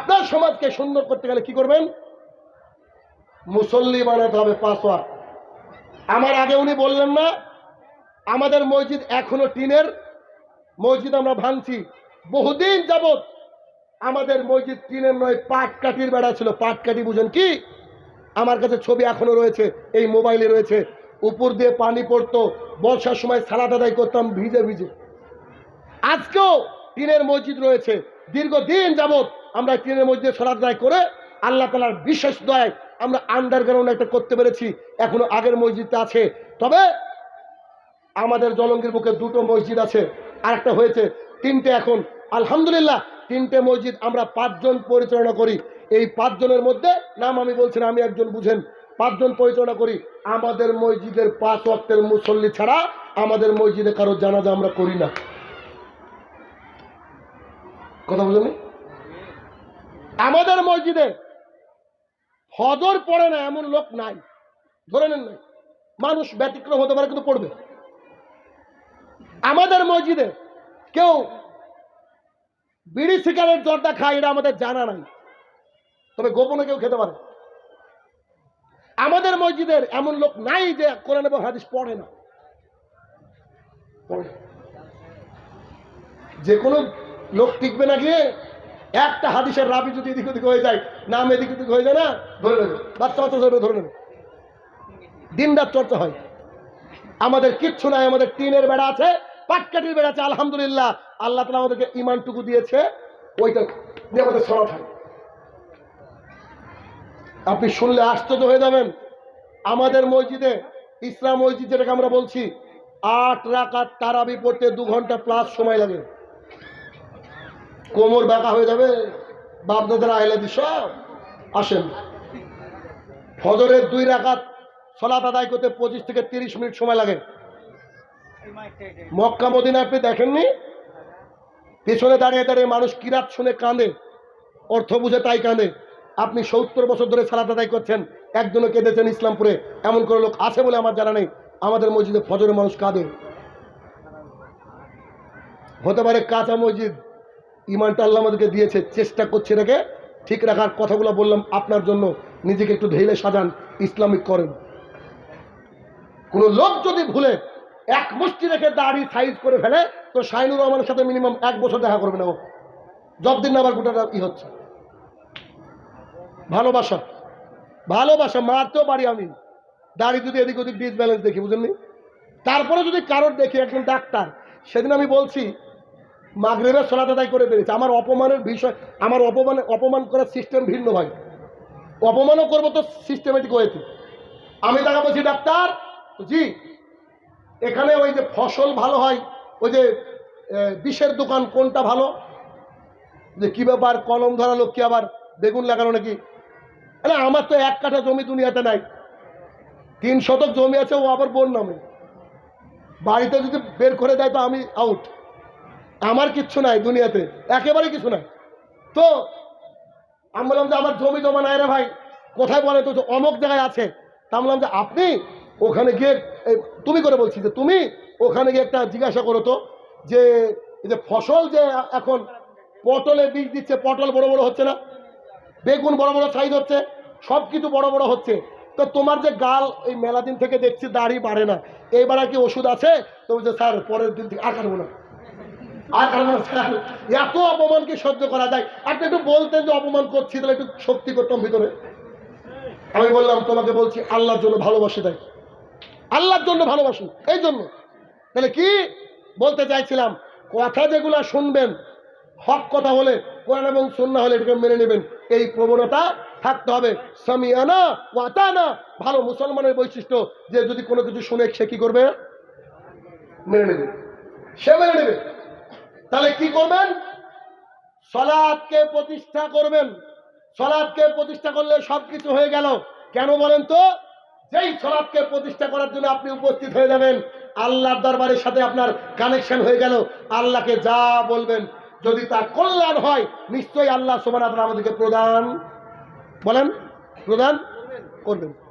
নামাজকে সুন্দর করতে গেলে কি করবেন? মুসল্লি বানাতে হবে পাঁচ আমার আগে উনি বললেন না, আমাদের মসজিদ এখনও টিনের, মসজিদ আমরা ভাঙছি। বহুদিন যাবত আমাদের মসজিদ টিনের নয়, পাটকাঠির বেড়া ছিল। পাটকাঠি বুঝেন কি? আমার কাছে ছবি এখনও রয়েছে, এই মোবাইলে রয়েছে। উপর দিয়ে পানি পড়তো, বর্ষার সময় সালাদ আদায় করতাম ভিজে ভিজে। আজকেও টিনের মসজিদ রয়েছে। দীর্ঘদিন যাবত আমরা মসজিদে সালাদ আদায় করে আল্লাহ তালার বিশেষ দয়ায় আমরা আন্ডারগ্রাউন্ড একটা করতে পেরেছি, এখনও আগের মসজিদটা আছে। তবে আমাদের জলঙ্গির বুকে দুটো মসজিদ আছে আর একটা হয়েছে তিনটে এখন। আলহামদুলিল্লাহ, তিনটে মসজিদ আমরা পাঁচজন পরিচালনা করি। এই পাঁচজনের মধ্যে নাম আমি বলছি না, আমি একজন বুঝেন। পাঁচজন পরিচালনা করি। আমাদের মসজিদের পাঁচ ওয়াক্তের মুসল্লি ছাড়া আমাদের মসজিদে কারও জানাজা আমরা করি না। কথা বুঝলেন আমাদের মসজিদে ফজর পড়ে না এমন লোক নাই। ধরে নেন নাই। মানুষ ব্যতিক্রম হতে পারে কিন্তু পড়বে। আমাদের মসজিদে কেউ বিড়ি সিগারেট জর্দা খায় এটা আমাদের জানা নাই। তবে গোপনে কেউ খেতে পারে। আমাদের মসজিদের এমন লোক নাই যে কোরআন এবং হাদিস পড়ে না। যে কোনো লোক টিকবে না গিয়ে? একটা হাদিসের রাবি যদি এদিক ওদিক হয়ে যায়, নাম এদিক ওদিক হয়ে যায় না? ধরে নেবে। বাচ্চা বাচ্চা ধরে ধরে নেবে। দিন রাত চর্চা হয়। আমাদের কিচ্ছু নাই, আমাদের টিনের বেড়া আছে, পাটকাঠির বেড়া আছে, আলহামদুলিল্লাহ। আল্লাহ তালা আমাদেরকে ইমানটুকু দিয়েছে, ওইটা নিয়ে আমাদের সরা থাকে আপনি শুনলে আশ্চর্য হয়ে যাবেন। আমাদের মসজিদে, ইসলাম মসজিদ যেটাকে আমরা বলছি, আট রাকাত তারাবি পড়তে দু ঘণ্টা প্লাস সময় লাগে। কোমর বাঁকা হয়ে যাবে, বাপদাদারা আইলাদি সব আসেন। ফজরের দুই রাখাত সলাত আদায় করতে পঁচিশ থেকে তিরিশ মিনিট সময় লাগে। মক্কা মদিনা আপনি দেখেননি? পেছনে দাঁড়িয়ে দাঁড়িয়ে মানুষ কিরাত শুনে কাঁদে, অর্থ বুঝে তাই কাঁদে। আপনি সত্তর বছর ধরে সালাত আদায় করছেন একজনও কেঁদেছেন ইসলামপুরে, এমন করে লোক আছে বলে আমার জানা নেই। আমাদের মসজিদে ফজরে মানুষ কাঁদে। হতে পারে কাঁচা মসজিদ ইমানটা আল্লাহ আমাদেরকে দিয়েছে, চেষ্টা করছে এটাকে ঠিক রাখার কথাগুলো বললাম আপনার জন্য। নিজেকে একটু ঢেলে সাজান, ইসলামিক করেন। কোনো লোক যদি ভুলে এক মুষ্টি রেখে দাড়ি সাইজ করে ফেলে, তো শাহিনুর রহমানের সাথে মিনিমাম এক বছর দেখা করবে না ও। যতদিন না আবার গোটাটা ই হচ্ছে। ভালোবাসা। ভালোবাসা, মারতেও পারি আমি। দাড়ি যদি এদিক ওদিক ডিস ব্যালেন্স দেখি বুঝলেন তারপরে যদি কারোর দেখি, একজন ডাক্তার, সেদিন আমি বলছি মাগরেবের সলাত আদায় করে পেরেছে আমার অপমানের বিষয়, আমার অপমান অপমান করার সিস্টেম ভিন্ন ভাই। অপমানও করব তো সিস্টেমেটিক হয়েছে আমি তাকে বলছি, ডাক্তার, জি, এখানে ওই যে ফসল ভালো হয়, ওই যে বিষের দোকান কোনটা ভালো? যে কি ব্যাপার, কলম ধরালো কি আবার বেগুন লাগানো নাকি? আরে, আমার তো এক কাঠা জমি দুনিয়াতে নাই। তিন শতক জমি আছে, ও আবার বোন নামে বাড়িতে যদি বের করে দেয় তো আমি আউট আমার কিচ্ছু নাই দুনিয়াতে একেবারে কিছু নাই। তো আমি বললাম যে, আমার জমি জমা নাই রে ভাই, কোথায় বলে তো? অমুক জায়গায় আছে। তা বললাম যে, আপনি ওখানে গিয়ে তুমি করে বলছি যে, তুমি ওখানে গিয়ে একটা জিজ্ঞাসা করো তো যে যে ফসল যে এখন পটলে বীজ দিচ্ছে, পটল বড় বড় হচ্ছে না? বেগুন বড় বড় সাইজ হচ্ছে, সব কিছু বড় বড় হচ্ছে। তো তোমার যে গাল এই মেলা দিন থেকে দেখছি, দাড়ি বাড়ে না। এইবার আর কি ওষুধ আছে? তো স্যার, পরের দিন থেকে, আর কাটবো না। এত অপমান কি সহ্য করা যায়। আপনি একটু বলতেন যে অপমান করছি, তাহলে একটু শক্তি করতাম ভিতরে। আমি বললাম, তোমাকে বলছি, আল্লাহর জন্য ভালোবাসে দেয় আল্লাহর জন্য ভালোবাসুন এই জন্য। তাহলে কি বলতে চাইছিলাম? কথা যেগুলা শুনবেন, হক কথা হলে কোরআন এবং সন্না হলে এটাকে মেনে নেবেন। এই প্রবণতা থাকতে হবে। সামিয়ানা ওয়াতানা ভালো মুসলমানের বৈশিষ্ট্য। যে যদি কোনো কিছু শুনে, সে কি করবে? মেনে নেবে। সে মেনে নেবে। তাহলে কি করবেন? সলাদকে প্রতিষ্ঠা করবেন। সলাদকে প্রতিষ্ঠা করলে সব কিছু হয়ে গেল। কেন বলেন তো? যেই সলাদকে প্রতিষ্ঠা করার জন্য আপনি উপস্থিত হয়ে যাবেন, আল্লাহর দরবারের সাথে আপনার কানেকশন হয়ে গেল। আল্লাহকে যা বলবেন, যদি তার কল্যাণ হয়, নিশ্চয়ই আল্লাহ সমান আপনার আমাদেরকে প্রদান, বলেন, প্রদান করবেন।